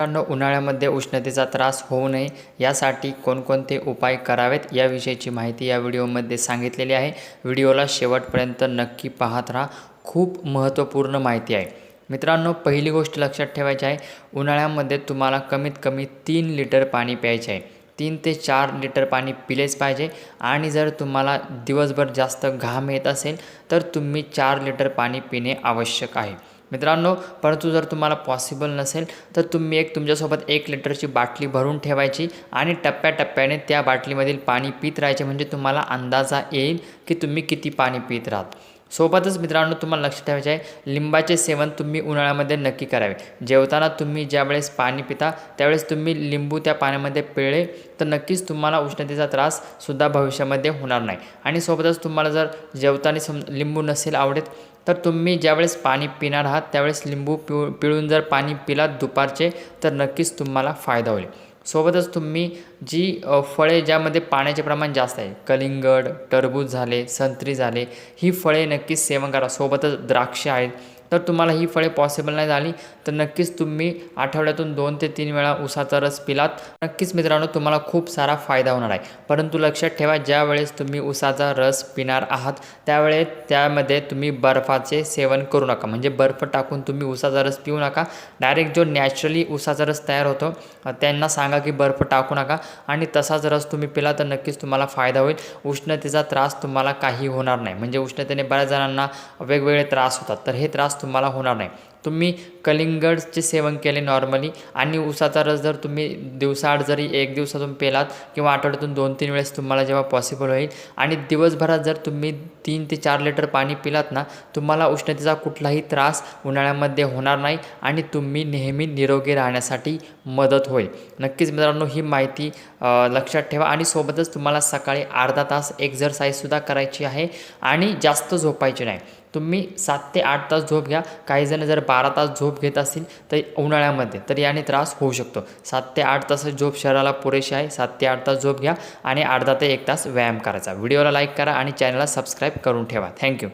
मित्रांनो उन्हाळ्यामध्ये उष्णतेचा त्रास होऊ नये. यासाठी कोणकोणते उपाय करावेत याविषयीची माहिती या व्हिडिओमध्ये सांगितलेली आहे. व्हिडिओला शेवटपर्यंत नक्की पाहत राहा. खूप महत्त्वपूर्ण माहिती आहे. मित्रांनो पहिली गोष्ट लक्षात ठेवायची आहे. उन्हाळ्यामध्ये तुम्हाला कमीत कमी तीन लिटर पाणी प्यायचे आहे. तीन ते चार लिटर पाणी पिलेच पाहिजे. आणि जर तुम्हाला दिवसभर जास्त घाम येत असेल तर तुम्ही चार लिटर पाणी पिणे आवश्यक आहे. मित्रांनो परंतु जर तुम्हाला पॉसिबल नसेल तर तुम्ही एक तुमच्यासोबत एक लिटरची बाटली भरून ठेवायची आणि टप्प्याटप्प्याने त्या बाटलीमधील पाणी पित राहायचे. म्हणजे तुम्हाला अंदाजा येईल की तुम्ही किती पाणी पित राहत सोबतच मित्रांनो तुम्हाला लक्षात ठेवायचे आहे लिंबाचे सेवन तुम्ही उन्हाळ्यामध्ये नक्की करावे. जेवताना तुम्ही ज्यावेळेस पाणी पिता त्यावेळेस तुम्ही लिंबू त्या पाण्यामध्ये पिळे तर नक्कीच तुम्हाला उष्णतेचा त्राससुद्धा भविष्यामध्ये होणार नाही. आणि सोबतच तुम्हाला जर जेवताना सम लिंबू नसेल आवडत तर तुम्ही ज्यावेळेस पाणी पिणार आहात त्यावेळेस लिंबू पिऊ पिळून जर पाणी पिलात दुपारचे तर नक्कीच तुम्हाला फायदा होईल. सोबतच तुम्ही जी फळे ज्यामध्ये पाण्याचे प्रमाण जास्त आहे कलिंगड टरबूज झाले संत्री झाले ही फळे नक्कीच सेवन करा. सोबतच द्राक्ष आहेत तर तुम्हाला ही फळे पॉसिबल नाही झाली. तर नक्कीच तुम्ही आठवड्यातून दोन ते तीन वेळा उसाचा रस पिलात. नक्कीच मित्रांनो तुम्हाला खूप सारा फायदा होणार आहे. परंतु लक्षात ठेवा ज्या वेळेस तुम्ही उसाचा रस पिणार आहात त्यावेळेस त्यामध्ये तुम्ही बर्फाचे सेवन करू नका. म्हणजे बर्फ टाकून तुम्ही उसाचा रस पिऊ नका. डायरेक्ट जो नॅचरली उसाचा रस तयार होतो त्यांना सांगा की बर्फ टाकू नका. आणि तसाच रस तुम्ही पिला तर नक्कीच तुम्हाला फायदा होईल. उष्णतेचा त्रास तुम्हाला काही होणार नाही. म्हणजे उष्णतेने बऱ्याच जणांना वेगवेगळे त्रास होतात. तर हे त्रास तुम्हाला होणार नाही. तुम्ही कलिंगडचे सेवन केले नॉर्मली आणि उसाचा रस जर तुम्ही दिवसाआड जरी एक दिवसातून पेलात किंवा आठवड्यातून दोन तीन वेळेस तुम्हाला जेव्हा पॉसिबल होईल आणि दिवसभरात जर तुम्ही तीन ते चार लिटर पाणी पिलात ना तुम्हाला उष्णतेचा कुठलाही त्रास उन्हाळ्यामध्ये होणार नाही आणि तुम्ही नेहमी निरोगी राहण्यासाठी मदत होईल. नक्कीच मित्रांनो ही माहिती लक्षात ठेवा आणि सोबतच तुम्हाला सकाळी अर्धा तास एक्झरसाईजसुद्धा करायची आहे आणि जास्त झोपायची नाही. तुम्ही सात ते आठ तास झोप घ्या. काही जण जर बारा तास झोप घेत असतील तर उन्हाळ्यामध्ये तर याने त्रास होऊ शकतो. सात ते आठ तास झोप शरीराला पुरेशी आहे. सात ते आठ तास झोप घ्या आणि अर्धा ते एक तास व्यायाम करायचा. व्हिडिओला लाईक करा आणि चॅनलला सबस्क्राईब करून ठेवा. थँक्यू.